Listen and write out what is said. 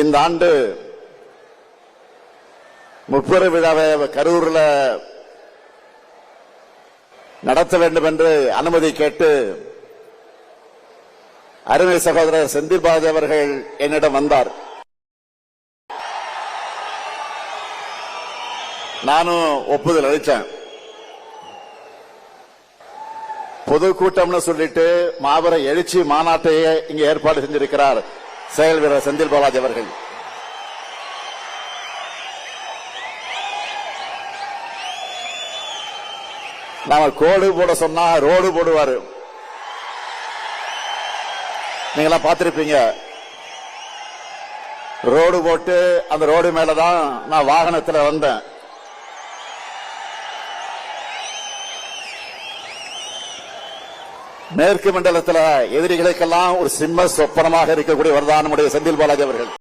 இந்த ஆண்டு முப்பெரு விழாவை கரூர்ல நடத்த வேண்டும் என்று அனுமதி கேட்டு அருமை சகோதரர் செந்தில் அவர்கள் என்னிடம் வந்தார். நானும் ஒப்புதல் அளித்தேன். பொதுக்கூட்டம்னு சொல்லிட்டு மாபெரும் எழுச்சி மாநாட்டையே இங்க ஏற்பாடு செஞ்சிருக்கிறார். செயல் வீரர் செந்தில் பாலாஜி அவர்கள். நாம கோடு போட சொன்னா ரோடு போடுவாரு. நீங்களாம் பார்த்திருப்பீங்க. ரோடு போட்டு அந்த ரோடு மேலதான் நான் வாகனத்துல வந்தேன். மேற்கு மண்டலத்துல எதிரிகளுக்கெல்லாம் ஒரு சிம்ம சொப்பனமாக இருக்கக்கூடிய வரதான் நம்முடைய செந்தில் பாலாஜி அவர்கள்.